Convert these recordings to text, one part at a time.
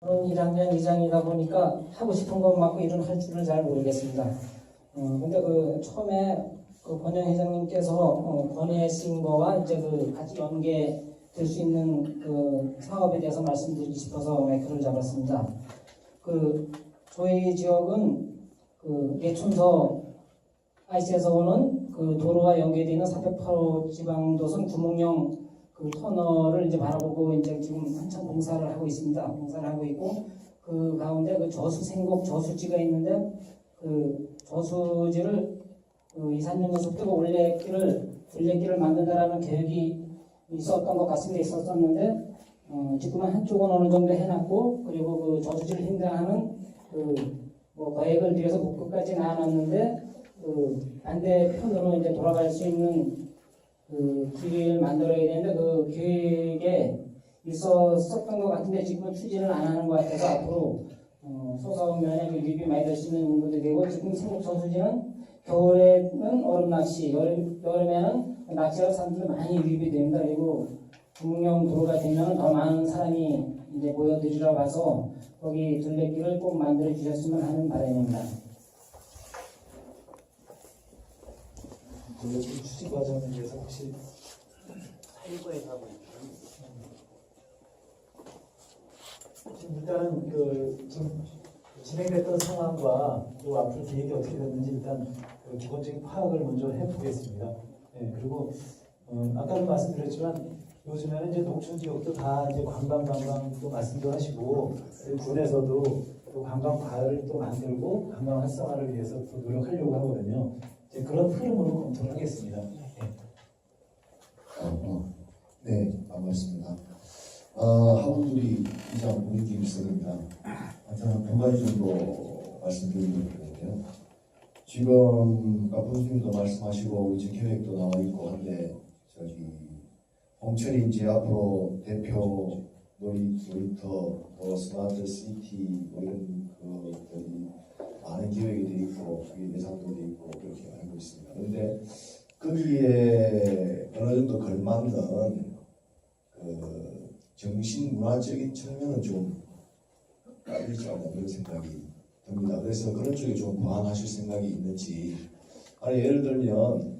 저는 1학년 2장이다 보니까 하고 싶은 것 맞고 일은 할 줄을 잘 모르겠습니다. 어, 근데 그 처음에 그 권영 회장님께서 어, 권해하신 거와 이제 그 같이 연계될 수 있는 그 사업에 대해서 말씀드리고 싶어서 마이크를 잡았습니다. 그 저희 지역은 그 예촌서 IC에서 오는 그 도로와 연계되어 있는 408호 지방도선 구멍령 그 터널을 이제 바라보고 이제 지금 한참 공사를 하고 있습니다. 공사를 하고 있고 그 가운데 그 저수 생곡 저수지가 있는데 그 저수지를 그 이산연구소부터 올레길을 둘레길을 만든다라는 계획이 있었던 것 같습니다. 있었었는데 어, 지금은 한쪽은 어느 정도 해놨고 그리고 그 저수지를 횡단하는 그뭐 계획을 뒤에서 목표까지 나눴는데 그 반대편으로 이제 돌아갈 수 있는 그 길을 만들어야 되는데 그 계획에 있었었던 것 같은데 지금은 추진을 안 하는 것 같아서 앞으로 어, 소사원 면에 그 유입이 많이 될 수 있는 부분도 되고 지금 생곡 저수지는 겨울에는 얼음 낚시, 여름, 여름에는 낚시하러 사람들이 많이 유입이 됩니다. 그리고 중령 도로가 되면 더 많은 사람이 이제 모여들이라 봐서 거기 둘레길을 꼭 만들어 주셨으면 하는 바람입니다. 그 추진 과정에 대해서 혹시 사일부에서 하고 있는 지금 일단은 그 지금 진행됐던 상황과 또 앞으로 계획이 어떻게 됐는지 일단 그 기본적인 파악을 먼저 해보겠습니다. 예, 그리고 어, 아까도 말씀드렸지만 요즘에는 이제 농촌 지역도 다 이제 관광 관광도 말씀도 하시고 그리고 군에서도 또 관광 과를 또 만들고 관광 활성화를 위해서 또 노력하려고 하거든요. 이제 그런 흐름으로 검토를 하겠습니다. 예. 어, 어. 네, 반갑습니다. 아, 학원들이 이장 우리 김석입니다. 저는 두 가지 정도 말씀드리려고 하는데요. 지금 아까 부님도 말씀하시고 우리 지금 계획도 나와 있고 한데 저기 홍천이 이제 앞으로 대표 놀이, 놀이터, 뭐 스마트 시티 뭐 이런 그것들이 많은 계획이 돼 있고 그게 예상도 돼 있고 그렇게 알고 있습니다. 그런데 거기에 어느 정도 걸맞는 그 정신 문화적인 측면은 좀 깔리지 않나 그런 생각이 듭니다. 그래서 그런 쪽에 좀 보완하실 생각이 있는지 아니 예를 들면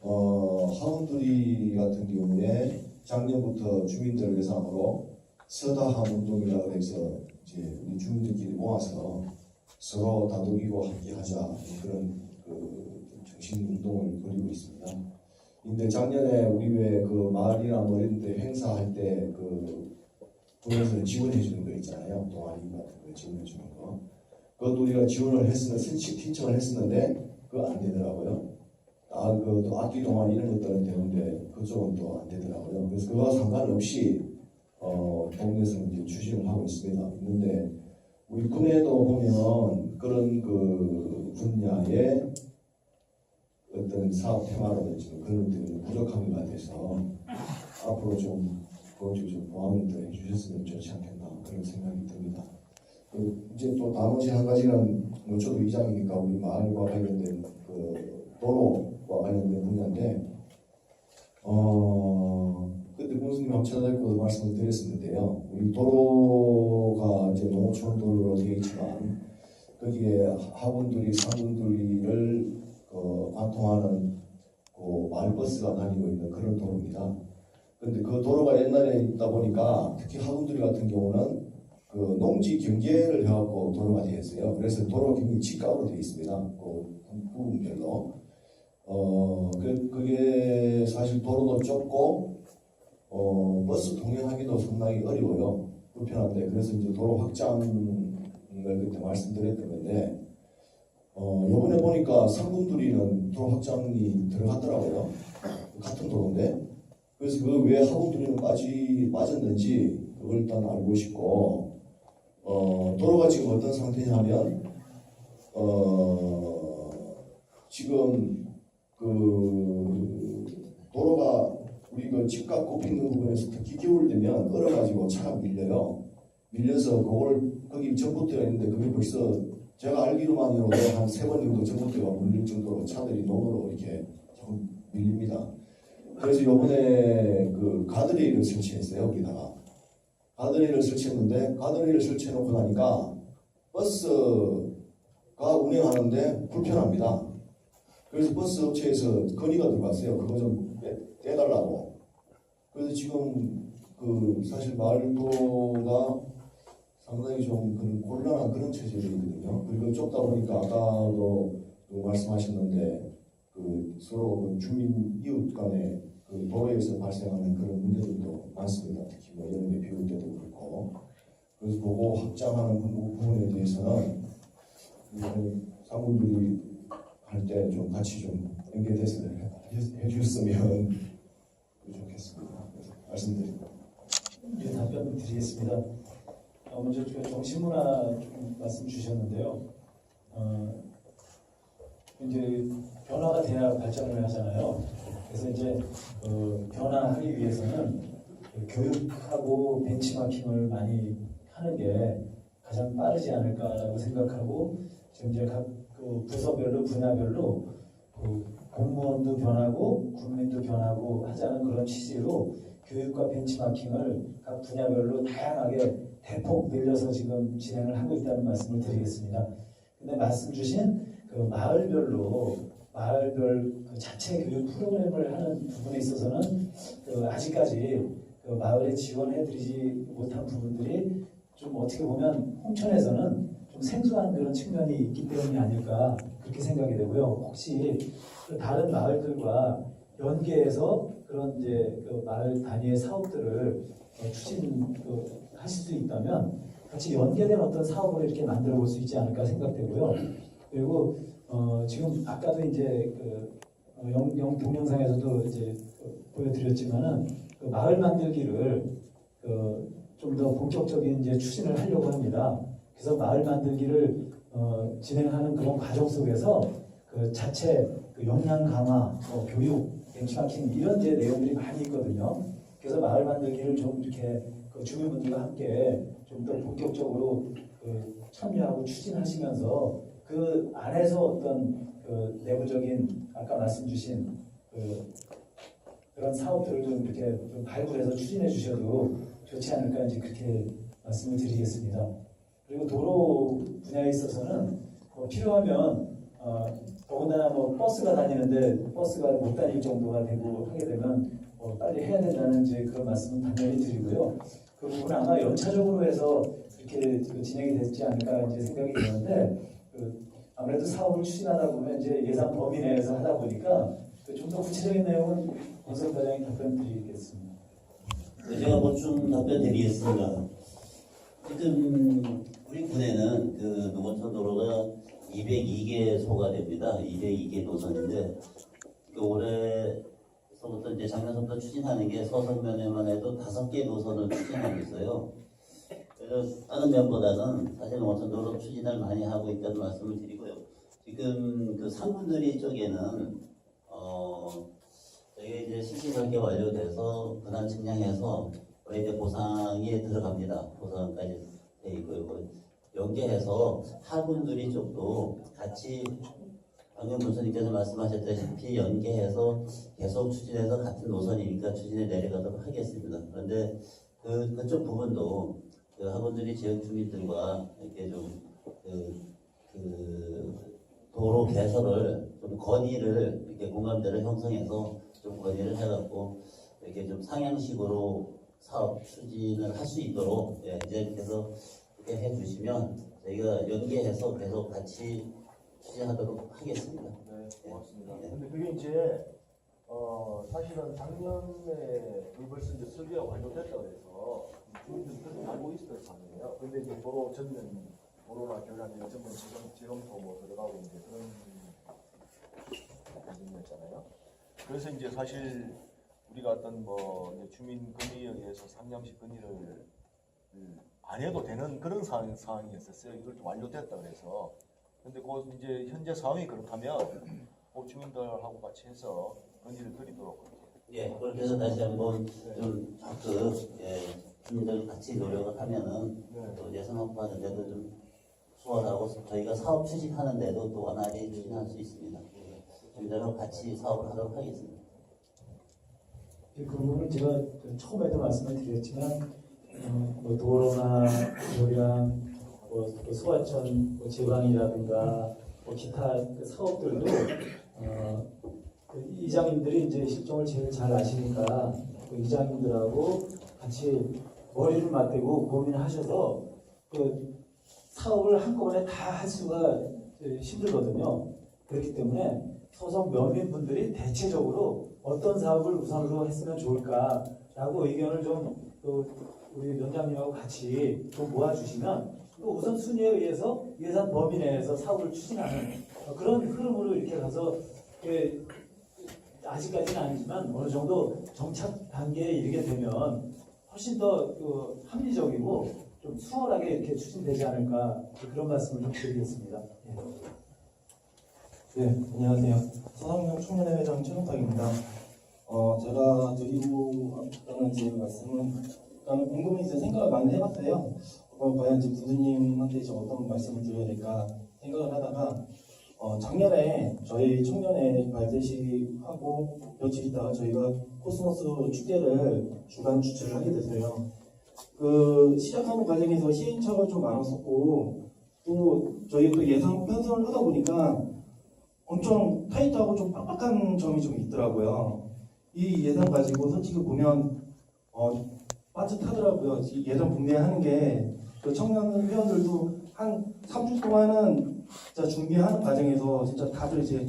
어, 하원두리 같은 경우에 작년부터 주민들 대상으로 서다함 운동이라고 해서 이제 우리 주민들끼리 모아서 서로 다독이고 함께 하자 그런 그 정신 운동을 벌이고 있습니다. 근데 작년에 우리 왜그 마을이나 뭐 이런 데 행사할 때그 군에서 지원해 주는 거 있잖아요. 동아리 같은 거 지원해 주는 거. 그것도 우리가 지원을 했으면 신청 신청을 했었는데 그거 안 되더라고요. 아, 그 또 악기 동아리 이런 것들은 되는데 그쪽은 또 안 되더라고요. 그래서 그거와 상관없이 어, 동네에서 이제 추진을 하고 있습니다. 있는데 우리 군에도 보면 그런 그 분야의 어떤 사업 테마라든지 그런 것들이 부족한 것 같아서 앞으로 좀 그것 좀 보완을 더 해주셨으면 좋지 않겠나 그런 생각이 듭니다. 그 이제 또 나머지 한 가지는 뭐 저도 이장이니까 우리 마을과 관련된 그 도로와 관련된 분야인데 어 찾아뵙고 말씀을 드렸었는데요. 우리 도로가 이제 농촌 도로로 되어 있지만 거기에 하군들이 상군들이를 그 관통하는 그 마을버스가 다니고 있는 그런 도로입니다. 근데 그 도로가 옛날에 있다 보니까 특히 하군들 같은 경우는 그 농지 경계를 해갖고 도로가 되어 있어요. 그래서 도로 굉장히 직각으로 되어 있습니다. 그 부분별로. 어, 그, 그게 사실 도로도 좁고, 어, 버스 통행하기도 상당히 어려워요. 불편한데. 그래서 이제 도로 확장을 그때 말씀드렸던 건데, 어, 요번에 보니까 상군두리는 도로 확장이 들어갔더라고요. 같은 도로인데. 그래서 그 왜 하군두리는 빠지, 빠졌는지 그걸 일단 알고 싶고, 어, 도로가 지금 어떤 상태냐면, 어, 지금 그 도로가 우리 그 집값 꼽히는 부분에서 특히 겨울 되면 얼어가지고 차가 밀려요. 밀려서 그걸 거기 전봇대가 있는데 그게 벌써 제가 알기로만으로도 한 세 번 정도 전봇대가 물릴 정도로 차들이 논으로 이렇게 좀 밀립니다. 그래서 요번에 그 가드레일을 설치했어요. 거기다가. 가드레일을 설치했는데 가드레일을 설치해놓고 나니까 버스가 운행하는데 불편합니다. 그래서 버스 업체에서 건의가 들어왔어요. 그거 좀 떼- 떼달라고. 그래서 지금 그 사실 말도가 상당히 좀 그런 곤란한 그런 체제이거든요. 그리고 좁다 보니까 아까도 또 말씀하셨는데 그 서로 그 주민 이웃 간에 그 도로에서 발생하는 그런 문제들도 많습니다. 특히 뭐 여름에 비 올 때도 그렇고. 그래서 그거 확장하는 부- 부분에 대해서는 그 상분들이 할 때 좀 같이 좀 연계돼서 해주셨으면 좋겠습니다. 말씀드립니다. 예, 답변 드리겠습니다. 어, 먼저 그 정신문화 좀 말씀 주셨는데요. 어, 이제 변화가 돼야 발전을 하잖아요. 그래서 이제 어, 변화하기 위해서는 그 교육하고 벤치마킹을 많이 하는 게 가장 빠르지 않을까라고 생각하고 지금 이제 각 그 부서별로 분야별로 그 공무원도 변하고 국민도 변하고 하자는 그런 취지로 교육과 벤치마킹을 각 분야별로 다양하게 대폭 늘려서 지금 진행을 하고 있다는 말씀을 드리겠습니다. 근데 말씀 주신 그 마을별로 마을별 그 자체 교육 프로그램을 하는 부분에 있어서는 그 아직까지 그 마을에 지원해드리지 못한 부분들이 좀 어떻게 보면 홍천에서는 좀 생소한 그런 측면이 있기 때문이 아닐까 그렇게 생각이 되고요. 혹시 그 다른 마을들과 연계해서 그런 이제 그 마을 단위의 사업들을 어, 추진 그 하실 수 있다면 같이 연계된 어떤 사업을 이렇게 만들어 볼 수 있지 않을까 생각되고요. 그리고 어, 지금 아까도 이제 그 어, 영, 영 동영상에서도 이제 그 보여드렸지만은 그 마을 만들기를 그 좀더 본격적인 이제 추진을 하려고 합니다. 그래서 마을 만들기를 어, 진행하는 그런 과정 속에서 그 자체 그 역량 강화, 뭐 교육, 벤치마킹 이런 이제 내용들이 많이 있거든요. 그래서 마을 만들기를 좀 이렇게 그 주민분들과 함께 좀 더 본격적으로 그 참여하고 추진하시면서 그 안에서 어떤 그 내부적인 아까 말씀 주신 그 그런 사업들을 좀 이렇게 좀 발굴해서 추진해 주셔도 좋지 않을까 이제 그렇게 말씀을 드리겠습니다. 그리고 도로 분야에 있어서는 뭐 필요하면 어, 더군다나 뭐 버스가 다니는데 버스가 못 다닐 정도가 되고 하게 되면 뭐 빨리 해야 된다는 이제 그런 말씀은 당연히 드리고요. 그 부분은 아마 연차적으로 해서 이렇게 그 진행이 됐지 않을까 이제 생각이 드는데 그 아무래도 사업을 추진하다 보면 이제 예산 범위 내에서 하다 보니까 그좀더 구체적인 내용은 권석 과장이 답변 드리겠습니다. 네, 제가 보충 답변 드리겠습니다. 지금 우리 군에는 그 노원천 도로가 202개 소가 됩니다. 202개 노선인데 그 올해서부터 이제 작년부터 추진하는 게 서성면에만 해도 5개 노선을 추진하고 있어요. 그래서 다른 면보다는 사실 노원천 도로 추진을 많이 하고 있다는 말씀을 드리고요. 지금 그 상군들이 쪽에는 어 저희가 이제 실시 설계 완료돼서 분할 측량해서 이제 보상에 들어갑니다. 보상까지 돼 있고요. 그 연계해서 하군들이 쪽도 같이 방금 교수님께서 말씀하셨다시피 연계해서 계속 추진해서 같은 노선이니까 추진해 내려가도록 하겠습니다. 그런데 그 그쪽 부분도 그 학원들이 지역 주민들과 이렇게 좀 그 그 도로 개설을 좀 건의를 이렇게 공감대를 형성해서 좀 건의를 해갖고 이렇게 좀 상향식으로 사업 추진을 할 수 있도록 예, 이제 그렇게 해주시면 저희가 연계해서 계속 같이 추진하도록 하겠습니다. 네, 고맙습니다. 네. 근데 그게 이제 어 사실은 작년에 그 벌써 이제 설계가 완료됐다 그래서 주민들이 알고 있었던 사항이에요. 근데 이제 도로 전면 도로나 교량 이런 전면 지금 지금도 뭐 들어가고 이제 그런 부분이었잖아요. 그래서 이제 사실 우리가 어떤 뭐 주민 건의에 의해서 상냥식 건의를 음, 안 해도 되는 그런 상황, 상황이었었어요. 이걸 좀 완료됐다 그래서. 근데 그 이제 현재 상황이 그렇다면 그 주민들하고 같이 해서 건의를 드리도록 그렇게. 예, 그렇게 해서 다시 한번 좀 적극 예, 주민들 같이 노력을 하면은 네. 또 예산 확보하는 데도 좀 수월하고 저희가 사업 추진하는 데도 또 원활히 추진할 수 있습니다. 예, 주민들하고 같이 사업을 하도록 하겠습니다. 그 부분은 제가 그 처음에도 말씀을 드렸지만 어, 뭐 도로나 교량, 뭐, 또 소하천 뭐 제방이라든가 뭐 기타 그 사업들도 어, 그 이장님들이 이제 실정을 제일 잘 아시니까 그 이장님들하고 같이 머리를 맞대고 고민하셔서 그 사업을 한꺼번에 다 할 수가 힘들거든요. 그렇기 때문에 소속 면민분들이 대체적으로 어떤 사업을 우선으로 했으면 좋을까라고 의견을 좀 그 우리 위원장님하고 같이 좀 모아주시면 그 우선 순위에 의해서 예산 범위 내에서 사업을 추진하는 그런 흐름으로 이렇게 가서 그 아직까지는 아니지만 어느 정도 정착 단계에 이르게 되면 훨씬 더 그 합리적이고 좀 수월하게 이렇게 추진되지 않을까 그런 말씀을 좀 드리겠습니다. 예. 네, 안녕하세요. 서상명 청년회장 최동탁입니다. 어, 제가 드리고 싶다는 제 말씀은 곰곰이 이제 생각을 많이 해봤어요. 어, 과연 이제 부모님한테 이제 어떤 말씀을 드려야 될까 생각을 하다가 어, 작년에 저희 청년회 발대식하고 며칠 있다가 저희가 코스모스 축제를 주간 주최를 하게 됐어요. 그 시작하는 과정에서 시행착오가 좀 많았었고 또 저희 또 예상 편성을 하다 보니까 엄청 타이트하고 좀 빡빡한 점이 좀 있더라고요. 이 예산 가지고 솔직히 보면 어, 빠듯하더라고요. 이 예산 분배하는 게 그 청년 회원들도 한 3주 동안은 진짜 준비하는 과정에서 진짜 다들 이제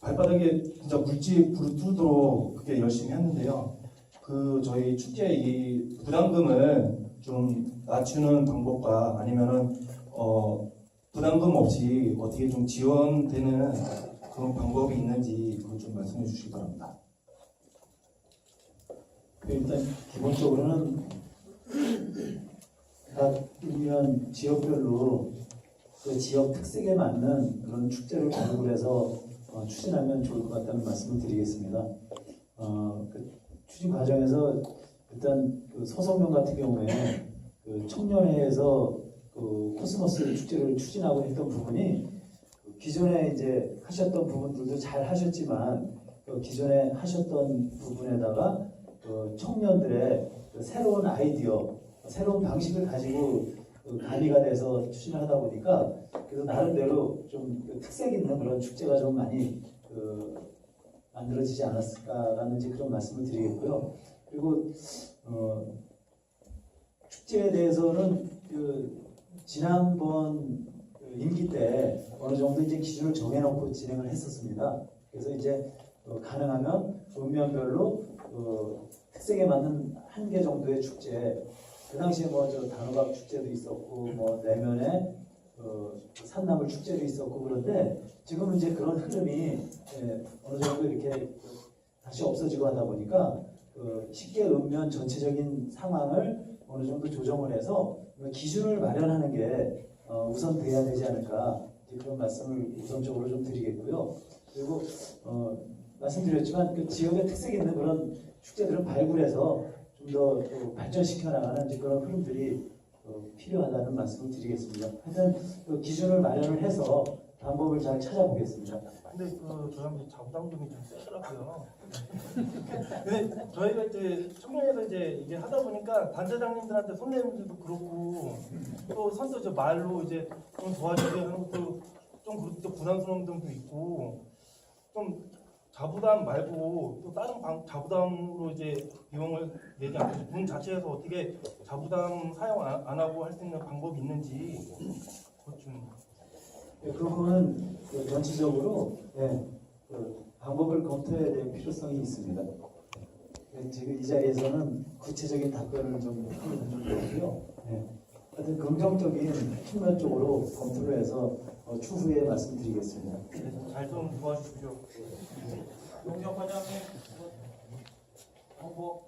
발바닥에 진짜 물집 부르트도록 그렇게 열심히 했는데요. 그 저희 축제 이 부담금을 좀 낮추는 방법과 아니면은 어 부담금 없이 어떻게 좀 지원되는 그런 방법이 있는지 그걸 좀 말씀해 주시기 바랍니다. 그 일단 기본적으로는 각 이면 지역별로 그 지역 특색에 맞는 그런 축제를 공급을 해서 어, 추진하면 좋을 것 같다는 말씀을 드리겠습니다. 어, 그 추진 과정에서 일단 그 소속명 같은 경우에 그 청년회에서 그 코스모스 축제를 추진하고 했던 부분이 그 기존에 이제 하셨던 부분들도 잘 하셨지만 그 기존에 하셨던 부분에다가 그 청년들의 그 새로운 아이디어, 새로운 방식을 가지고 그 가미가 돼서 추진을 하다 보니까 그래서 나름대로 좀 그 특색 있는 그런 축제가 좀 많이 그 만들어지지 않았을까라는 이제 그런 말씀을 드리겠고요. 그리고 어, 축제에 대해서는 그 지난번 그 임기 때 어느 정도 이제 기준을 정해놓고 진행을 했었습니다. 그래서 이제 어, 가능하면 읍면별로 그 특색에 맞는 한 개 정도의 축제. 그 당시에 뭐 저 단호박 축제도 있었고 뭐 내면에 어, 산나물 축제도 있었고 그런데 지금은 이제 그런 흐름이 예, 어느 정도 이렇게 다시 없어지고 하다 보니까 그 식계 읍면 전체적인 상황을 어느 정도 조정을 해서 기준을 마련하는 게 어, 우선 돼야 되지 않을까 그런 말씀을 우선적으로 좀 드리겠고요. 그리고 어, 말씀드렸지만 그 지역의 특색 있는 그런 축제들을 발굴해서 좀 더 발전시켜 나가는 그런 흐름들이 어, 필요하다는 말씀을 드리겠습니다. 하여튼 그 기준을 마련을 해서 방법을 잘 찾아보겠습니다. 근데 그 저랑 자부담금이 좀 세더라고요. 근데 저희가 이제 청년회에서 이제 이게 하다 보니까 단체장님들한테 손님들도 그렇고 또 선수 저 말로 이제 좀 도와주게 하는 것도 좀 그렇고 또 부담스러운 점도 있고 좀 자부담 말고 또 다른 방, 자부담으로 이제 비용을 내지 않고 군 자체에서 어떻게 자부담 사용 안, 안 하고 할 수 있는 방법이 있는지 그것 좀 예, 그 부분은 그 전체적으로 예, 그 방법을 검토해야 될 필요성이 있습니다. 예, 지금 이 자리에서는 구체적인 답변을 좀 그렇고요. 예. 하여튼 긍정적인 측면 쪽으로 검토를 해서 어, 추후에 말씀드리겠습니다. 잘좀 도와주십시오. 용역 과장님 홍보